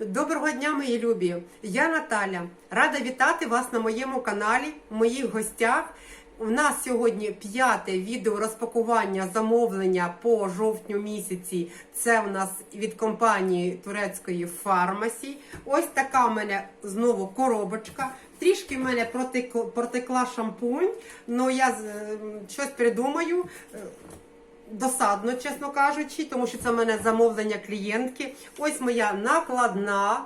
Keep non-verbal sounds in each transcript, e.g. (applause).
Доброго дня, мої любі! Я Наталя. Рада вітати вас на моєму каналі, в моїх гостях. У нас сьогодні п'яте відео розпакування замовлення по жовтню місяці. Це у нас від компанії турецької фармасі. Ось така в мене знову коробочка. Трішки в мене протекла, шампунь, але я з- щось придумаю. Досадно, чесно кажучи, тому що це в мене замовлення клієнтки. Ось моя накладна.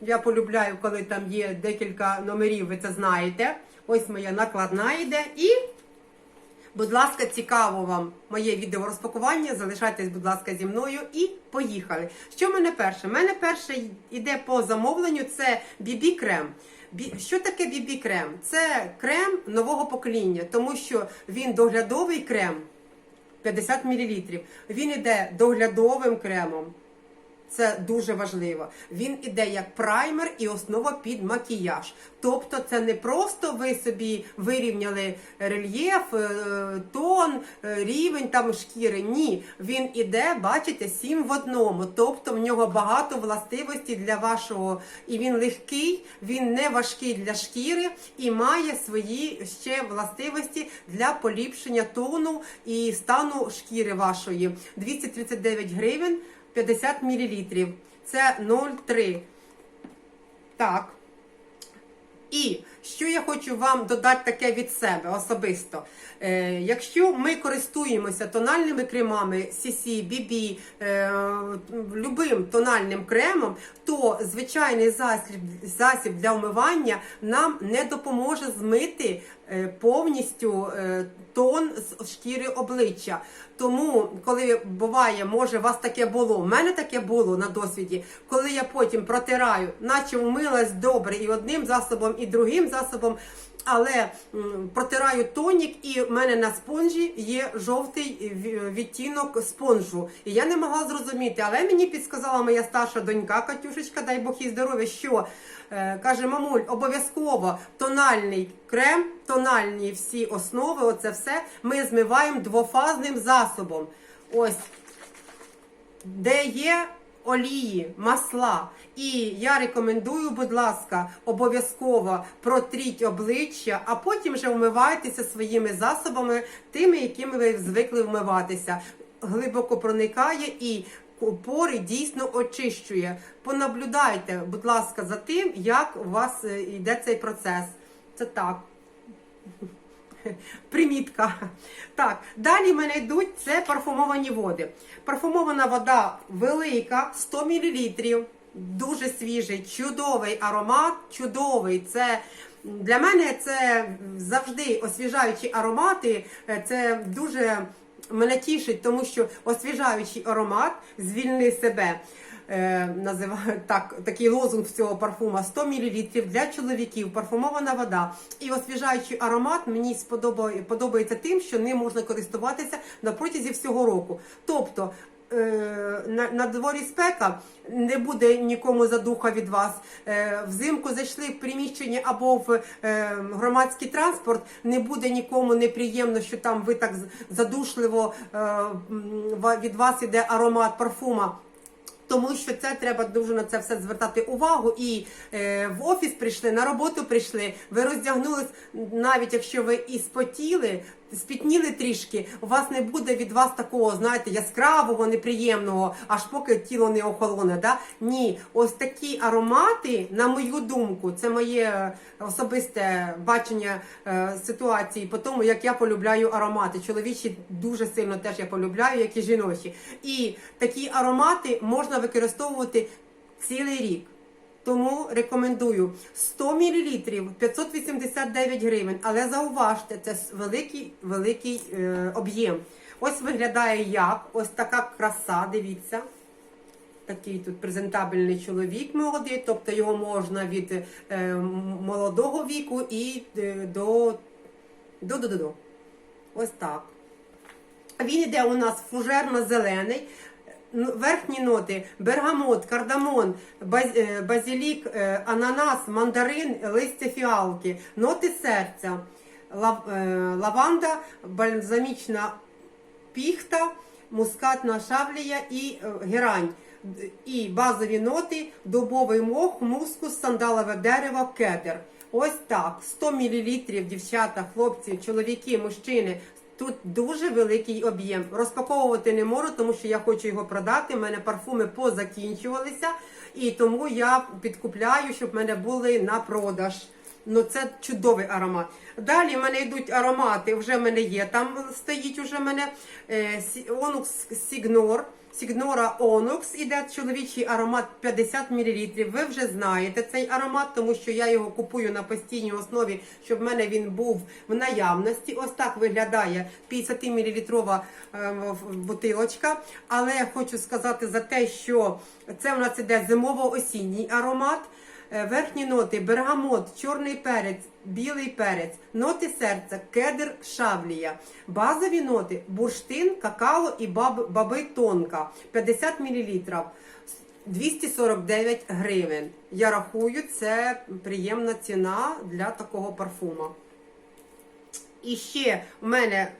Я полюбляю, коли там є декілька номерів, ви це знаєте. Ось моя накладна йде. І, будь ласка, цікаво вам моє відео розпакування. Залишайтесь, будь ласка, зі мною і поїхали. Що в мене перше? У мене перше йде по замовленню це BB крем. Що таке BB крем? Це крем нового покоління, тому що він доглядовий крем. 50 мл. Він іде доглядовим кремом. Це дуже важливо. Він іде як праймер і основа під макіяж. Тобто, це не просто ви собі вирівняли рельєф, е, тон, е, рівень там шкіри. Ні, він іде, бачите, сім в одному. Тобто в нього багато властивостей для вашого, і він легкий, він не важкий для шкіри і має свої ще властивості для поліпшення тону і стану шкіри вашої. 239 гривень. 50 мл. Це 0,3. Так. І що я хочу вам додати таке від себе особисто. Е, якщо ми користуємося тональними кремами CC, BB, е, любим тональним кремом, то звичайний засіб, засіб для вмивання нам не допоможе змити е, повністю е, тон з шкіри обличчя. Тому, коли буває, може, у вас таке було, у мене таке було на досвіді, коли я потім протираю, наче вмилась добре і одним засобом, і другим засобом. Але протираю тонік, і в мене на спонжі є жовтий відтінок спонжу. І я не могла зрозуміти, але мені підсказала моя старша донька Катюшечка, дай Бог їй здоров'я, що е, каже, мамуль, обов'язково тональний крем, тональні всі основи, оце все ми змиваємо двофазним засобом. Ось де є олії, масла. І я рекомендую, будь ласка, обов'язково протріть обличчя, а потім вже вмивайтеся своїми засобами, тими, якими ви звикли вмиватися. Глибоко проникає і пори дійсно очищує. Понаблюдайте, будь ласка, за тим, як у вас е, йде цей процес. Це так. (laughs) Примітка. Так, далі в мене йдуть це парфумовані води. Парфумована вода велика, 100 мл, дуже свіжий, чудовий аромат, чудовий. Це для мене це завжди освіжаючі аромати. е, Це дуже мене тішить, тому що освіжаючий аромат звільни себе. Е, називають так, такий лозунг цього парфума 100 мл для чоловіків, парфумована вода. І освіжаючий аромат мені сподобає, подобається тим, що ним можна користуватися на протязі всього року. Тобто е, на, на дворі спека не буде нікому задуха від вас. Е, взимку зайшли в приміщення або в е, громадський транспорт, не буде нікому неприємно, що там ви так задушливо від вас іде аромат парфума. Тому що це треба дуже на це все звертати увагу. І е, в офіс прийшли, на роботу прийшли. Ви роздягнулись, навіть якщо ви і спотіли, спітніли трішки, у вас не буде від вас такого, знаєте, яскравого, неприємного, аж поки тіло не охолоне. Да? Ні, ось такі аромати, на мою думку, це моє особисте бачення е, ситуації, по тому як я полюбляю аромати. Чоловічі дуже сильно теж я полюбляю, як і жіночі. І такі аромати можна використовувати цілий рік. Тому рекомендую 100 мл 589 гривень. Але зауважте, це великий великий е, об'єм. Ось виглядає як ось така краса. Дивіться. Такий тут презентабельний чоловік молодий, тобто його можна від е, молодого віку і е, до, до, до, до, до. Ось так. Він іде у нас фужерно-зелений. Ну, Верхні ноти бергамот, кардамон, е, базилік, е, ананас, мандарин, листя фіалки, ноти серця, е, лаванда, бальзамічна піхта, мускатна шавлія і герань. і базові ноти, дубовий мох, мускус, сандалове дерево, кедр. Ось так. 100 мл, дівчата, хлопці, чоловіки, мужчини. Тут дуже великий об'єм. Розпаковувати не можу, тому що я хочу його продати. У мене парфуми позакінчувалися, і тому я підкупляю, щоб в мене були на продаж. Ну це чудовий аромат. Далі в мене йдуть аромати. Вже в мене є. Там стоїть уже в мене е, Сігнор. Сігнора Onyx іде чоловічий аромат 50 мл. Ви вже знаєте цей аромат, тому що я його купую на постійній основі, щоб в мене він був в наявності. Ось так виглядає 50 мл бутилочка. Але я хочу сказати за те, що це в нас іде зимово-осінній аромат. Е, Верхні ноти бергамот, чорний перець, білий перець, ноти серця, кедр, шавлія. Базові ноти бурштин, какао і баб, баби тонка 50 мл. 249 гривень. Я рахую, це приємна ціна для такого парфума. І ще в мене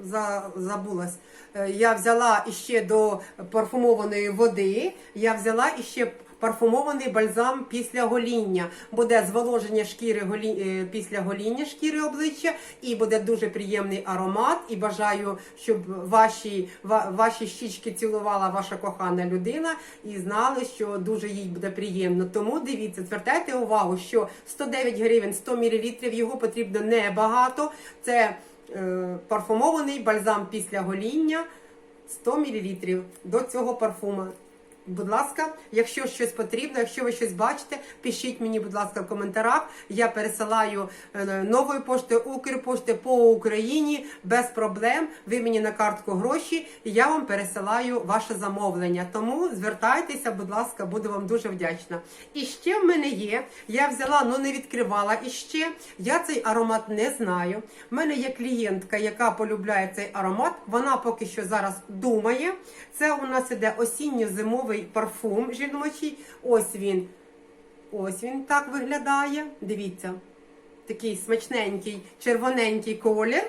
за, забулась. е, Я взяла іще до парфумованої води. Я взяла іще парфумований бальзам після гоління. Буде зволоження шкіри голі... е, після гоління шкіри обличчя, і буде дуже приємний аромат. І бажаю, щоб ваші, ваші щічки цілувала ваша кохана людина і знали, що дуже їй буде приємно. Тому дивіться, звертайте увагу, що 109 гривень 100 мл, його потрібно небагато. Це е, парфумований бальзам після гоління 100 мл до цього парфума. Будь ласка, якщо щось потрібно, якщо ви щось бачите, пишіть мені, будь ласка, в коментарях. Я пересилаю е, новою поштою Укрпошти по Україні без проблем. Ви мені на картку гроші, і я вам пересилаю ваше замовлення. Тому звертайтеся, будь ласка, буду вам дуже вдячна. І ще в мене є. Я взяла, ну не відкривала іще. Я цей аромат не знаю. У мене є клієнтка, яка полюбляє цей аромат. Вона поки що зараз думає. Це у нас іде осінньо-зимовий парфум жіночий. Ось він. Ось він так виглядає. Дивіться, такий смачненький, червоненький колір.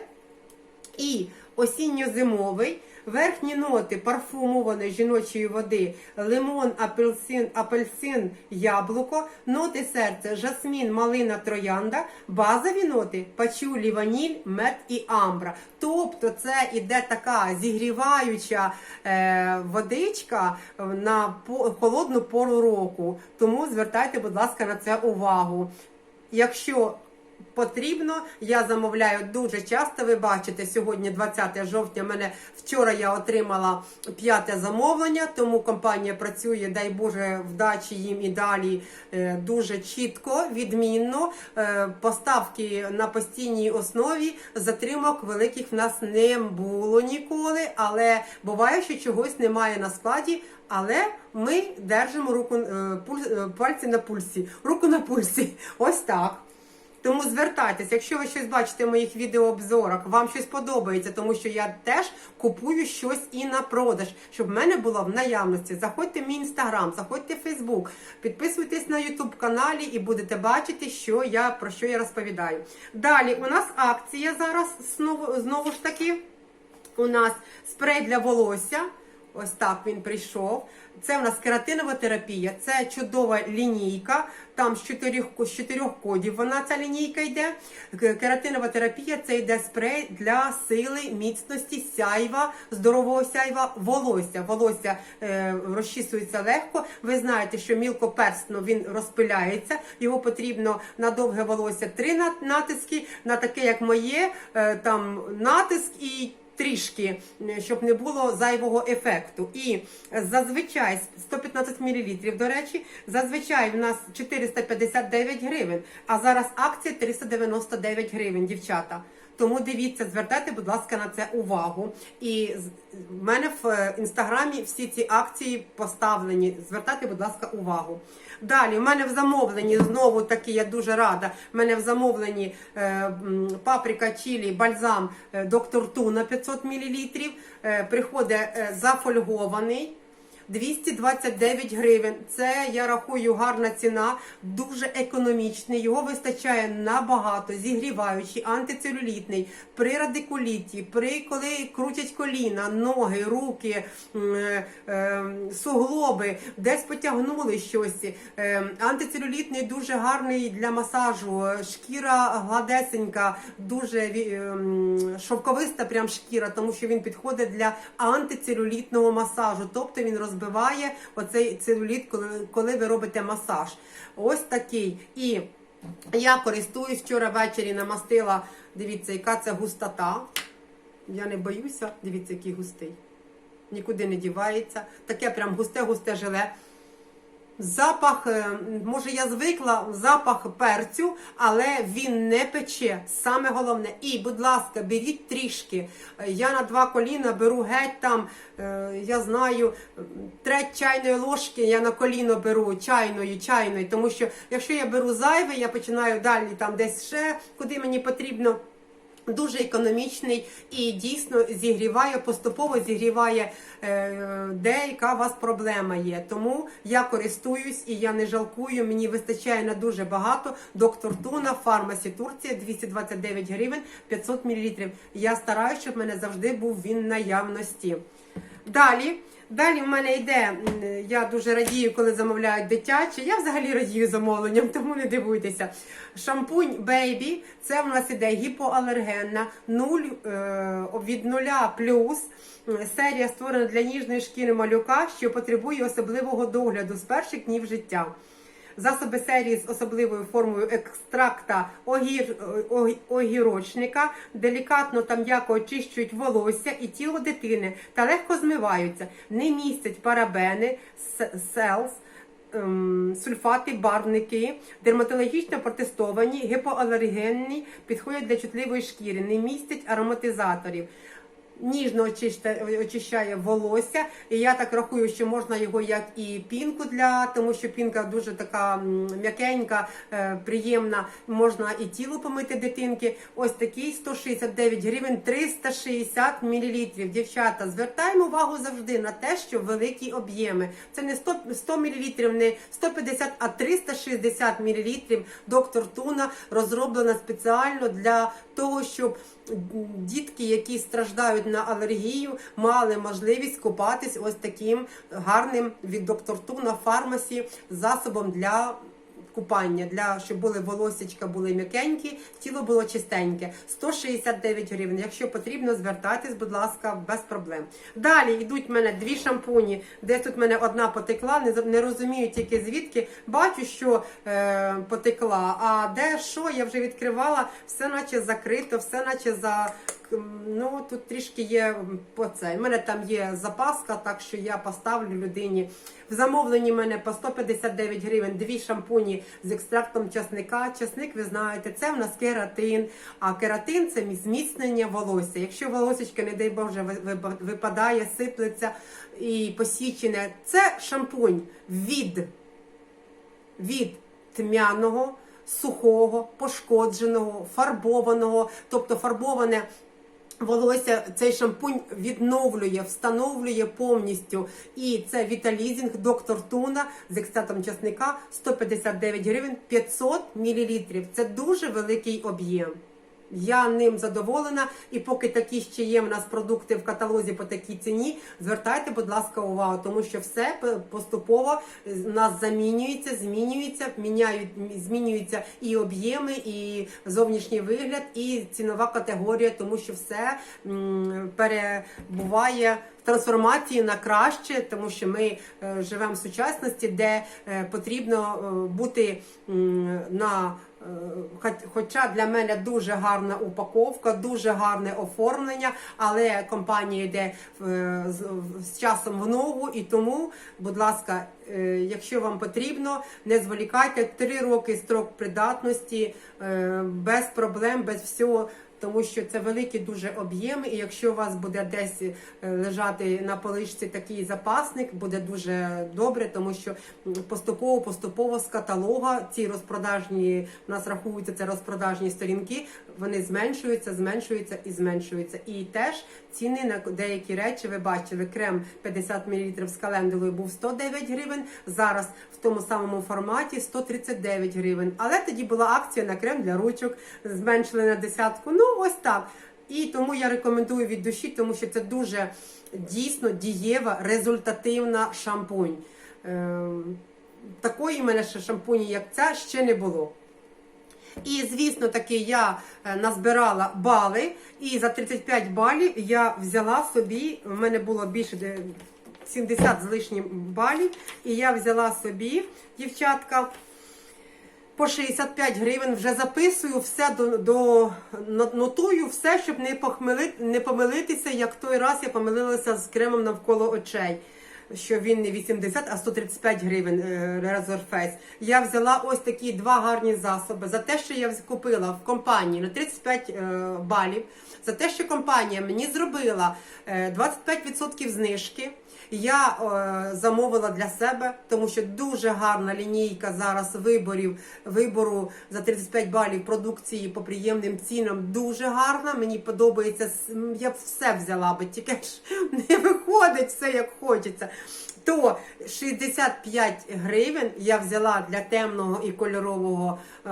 І осінньо-зимовий. Верхні ноти парфумованої жіночої води, лимон, апельсин, апельсин, яблуко, ноти серця, жасмін, малина, троянда, базові ноти пачулі, ваніль, мед і амбра. Тобто це іде така зігріваюча е, водичка на холодну пору року. Тому звертайте, будь ласка, на це увагу. Якщо потрібно. Я замовляю дуже часто. Ви бачите, сьогодні 20 жовтня. Мене вчора я отримала п'яте замовлення, тому компанія працює, дай Боже, вдачі їм і далі е, дуже чітко, відмінно. Е, Поставки на постійній основі затримок великих в нас не було ніколи, але буває, що чогось немає на складі. Але ми держимо руку е, пальці на пульсі, руку на пульсі. Ось так. Тому звертайтеся, якщо ви щось бачите в моїх відеообзорах, вам щось подобається, тому що я теж купую щось і на продаж, щоб в мене було в наявності. Заходьте в мій інстаграм, заходьте в Фейсбук, підписуйтесь на Ютуб каналі і будете бачити, що я про що я розповідаю. Далі у нас акція зараз знову, знову ж таки. У нас спрей для волосся. Ось так він прийшов. Це у нас кератинова терапія, це чудова лінійка. Там з чотирьох, з чотирьох кодів вона ця лінійка йде. Кератинова терапія це йде спрей для сили, міцності, сяйва, здорового сяйва, волосся. Волосся е, розчісується легко. Ви знаєте, що мілкоперстно він розпиляється. Його потрібно на довге волосся три натиски, на таке, як моє, е, там натиск і трішки, е, щоб не було зайвого ефекту. І зазвичай 115 мл, до речі, зазвичай в нас 459 гривень, а зараз акція 399 гривень, дівчата. Тому дивіться, звертайте, будь ласка, на це увагу. І в мене в е, інстаграмі всі ці акції поставлені. Звертайте, будь ласка, увагу. Далі, в мене в замовленні знову таки, я дуже рада. В мене в замовленні е, паприка чілі, бальзам е, доктор Ту на 500 мл. Е, приходить е, зафольгований. 229 гривень. Це я рахую гарна ціна, дуже економічний. Його вистачає набагато, зігріваючий, антицелюлітний, при радикуліті, при коли крутять коліна, ноги, руки, е, е, суглоби, десь потягнули щось. Е, антицелюлітний дуже гарний для масажу. Шкіра гладесенька, дуже ем, шовковиста прям шкіра, тому що він підходить для антицелюлітного масажу. Тобто він розбиває оцей целюліт, коли, коли ви робите масаж. Ось такий. І я користуюсь вчора ввечері намастила. Дивіться, яка це густота. Я не боюся. Дивіться, який густий. Нікуди не дівається. Таке прям густе-густе желе. Запах, е, може я звикла, запах перцю, але він не пече. Саме головне. І, будь ласка, беріть трішки. Е, Я на два коліна беру геть там, е, я знаю, треть чайної ложки я на коліно беру чайної, чайної. Тому що якщо я беру зайве, я починаю далі там десь ще, куди мені потрібно. Дуже економічний і дійсно зігріває, поступово зігріває, е, де яка у вас проблема є. Тому я користуюсь і я не жалкую. Мені вистачає на дуже багато. Доктор Туна, фармасі Турція, 229 гривень, 500 мл. Я стараюся, щоб в мене завжди був він наявності. Далі. Далі в мене йде, я дуже радію, коли замовляють дитяче. Я взагалі радію замовленням, (laughs) тому не дивуйтеся. Шампунь Бейбі, це в нас іде гіпоалергенна, 0, е, від 0 плюс. Серія створена для ніжної шкіри малюка, що потребує особливого догляду з перших днів життя. Засоби серії з особливою формою екстракта огір, огірочника делікатно та м'яко очищують волосся і тіло дитини та легко змиваються. Не містять парабени, селс, ем, сульфати, барвники, дерматологічно протестовані, гіпоалергенні, підходять для чутливої шкіри, не містять ароматизаторів. Ніжно очища- очищає волосся, і я так рахую, що можна його як і пінку для, тому що пінка дуже така м'якенька, е, приємна. Можна і тіло помити дитинки. Ось такий 169 гривень, 360 мл. Дівчата, звертаємо увагу завжди на те, що великі об'єми. Це не 100, 100 мл, не 150, а 360 мл. Доктор Туна розроблена спеціально для того, щоб дітки, які страждають на алергію, мали можливість купатись ось таким гарним від доктор Туна фармасі засобом для. Купання для щоб були волосечка були м'якенькі, тіло було чистеньке. 169 гривень. Якщо потрібно, звертайтесь, будь ласка, без проблем. Далі йдуть в мене дві шампуні. Десь тут в мене одна потекла, не, не розумію тільки звідки. Бачу, що е, потекла. А де що, я вже відкривала, все наче закрито, все наче за. Ну тут трішки є по це. У мене там є запаска, так що я поставлю людині. В замовленні в мене по 159 гривень дві шампуні з екстрактом часника. Часник, ви знаєте, це в нас кератин. А кератин це зміцнення волосся. Якщо волосечко, не дай Боже, ви- ви- випадає, сиплеться і посічене, це шампунь від від тьмяного, сухого, пошкодженого, фарбованого, тобто фарбоване. Волосся цей шампунь відновлює, встановлює повністю. І це Віталізінг доктор Туна з екстратом часника 159 гривень 500 мл. Це дуже великий об'єм. Я ним задоволена, і поки такі ще є в нас продукти в каталозі по такій ціні, звертайте, будь ласка, увагу, тому що все поступово в нас замінюється, змінюється, міняють, змінюються і об'єми, і зовнішній вигляд, і цінова категорія, тому що все перебуває трансформації на краще, тому що ми е, живемо в сучасності, де е, потрібно е, бути на Хоча для мене дуже гарна упаковка, дуже гарне оформлення, але компанія йде з- часом в ногу, і тому, будь ласка, якщо вам потрібно, не зволікайте. Три роки строк придатності, без проблем, без всього. Тому що це великі дуже об'єми. І якщо у вас буде десь е, лежати на поличці такий запасник, буде дуже добре, тому що поступово поступово з каталога ці розпродажні у нас рахуються це розпродажні сторінки. Вони зменшуються, зменшуються і зменшуються. І теж ціни на деякі речі ви бачили. Крем 50 мл з календулою був 109 гривень. Зараз в тому самому форматі 139 гривень. Але тоді була акція на крем для ручок, зменшили на десятку. Ну ось так. І тому я рекомендую від душі, тому що це дуже дійсно дієва, результативна шампунь. Ем, такої в мене ще шампуні, як ця, ще не було. І, звісно, таки я е, назбирала бали, і за 35 балів я взяла собі, в мене було більше 70 з лишнім балів, і я взяла собі, дівчатка, по 65 гривень вже записую все до, до нотую все, щоб не похмели, не помилитися, як той раз я помилилася з кремом навколо очей. Що він не 80, а 135 гривень е, Razor Face. Я взяла ось такі два гарні засоби за те, що я купила в компанії на 35 е, балів, за те, що компанія мені зробила е, 25% знижки. Я е, замовила для себе, тому що дуже гарна лінійка зараз виборів вибору за 35 балів продукції по приємним цінам. Дуже гарна. Мені подобається. Я б все взяла би, тільки ж не виходить все як хочеться. То 65 гривень я взяла для темного і кольорового е,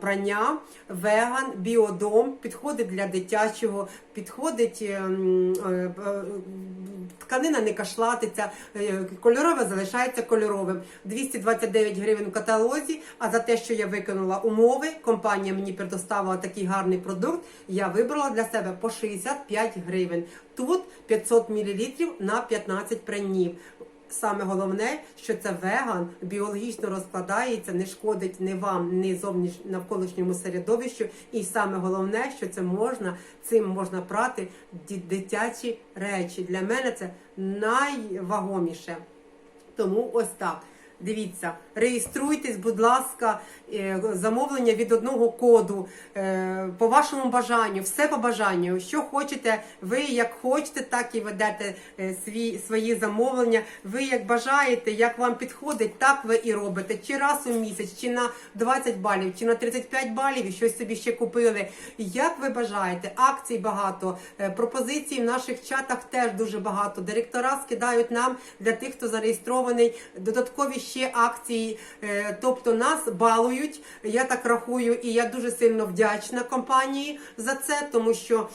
прання. Веган, біодом, підходить для дитячого, підходить е, е, тканина не кашлатиться, кольорове залишається кольоровим. 229 гривень у каталозі. А за те, що я виконала умови, компанія мені предоставила такий гарний продукт. Я вибрала для себе по 65 гривень. Тут 500 мл на 15 пранів. Саме головне, що це веган, біологічно розкладається, не шкодить ні вам, ні зовніш навколишньому середовищу. І саме головне, що це можна, цим можна прати дитячі речі. Для мене це найвагоміше. Тому ось так. Дивіться, реєструйтесь, будь ласка, е, замовлення від одного коду е, по вашому бажанню, все по бажанню. Що хочете, ви як хочете, так і ведете е, свій, свої замовлення. Ви як бажаєте, як вам підходить, так ви і робите. Чи раз у місяць, чи на 20 балів, чи на 35 балів, і щось собі ще купили. Як ви бажаєте, акцій багато, пропозицій в наших чатах теж дуже багато. Директора скидають нам для тих, хто зареєстрований, додаткові ще акції. Е, Тобто нас балують. Я так рахую, і я дуже сильно вдячна компанії за це, тому що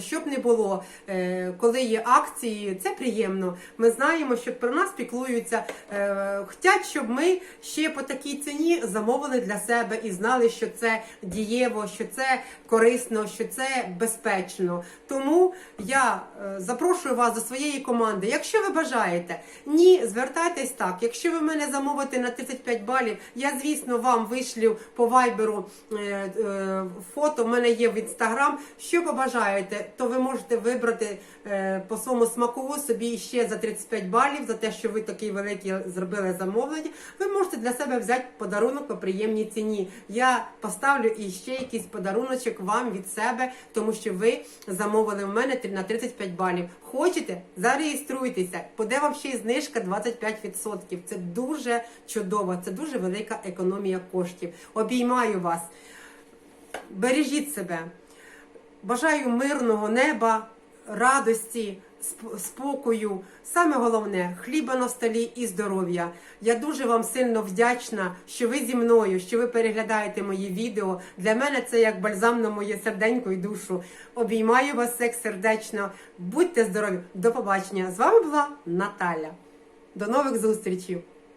щоб не було, е, коли є акції, це приємно. Ми знаємо, що про нас піклуються. Е, Хотять, щоб ми ще по такій ціні замовили для себе і знали, що це дієво, що це корисно, що це безпечно. Тому я запрошую вас до своєї команди. Якщо ви бажаєте, ні, звертайтесь так. Якщо ви в мене замовите на 35 балів, я звісно вам вишлю по вайберу е, е, фото. В мене є в інстаграм. Що побажаєте, то ви можете вибрати е, по своєму смаку собі ще за 35 балів за те, що ви такий великий зробили замовлення. Ви можете для себе взяти подарунок по приємній ціні. Я поставлю і ще якийсь подаруночок вам від себе, тому що ви замовили в мене на 35 балів. Хочете? Зареєструйтеся. Буде вам ще й знижка 25%. Це дуже чудово, це дуже велика економія коштів. Обіймаю вас. Бережіть себе. Бажаю мирного неба, радості, спокою. Саме головне хліба на столі і здоров'я. Я дуже вам сильно вдячна, що ви зі мною, що ви переглядаєте мої відео. Для мене це як бальзам на моє серденько і душу. Обіймаю вас всіх сердечно. Будьте здорові! До побачення! З вами була Наталя. До нових зустрічей!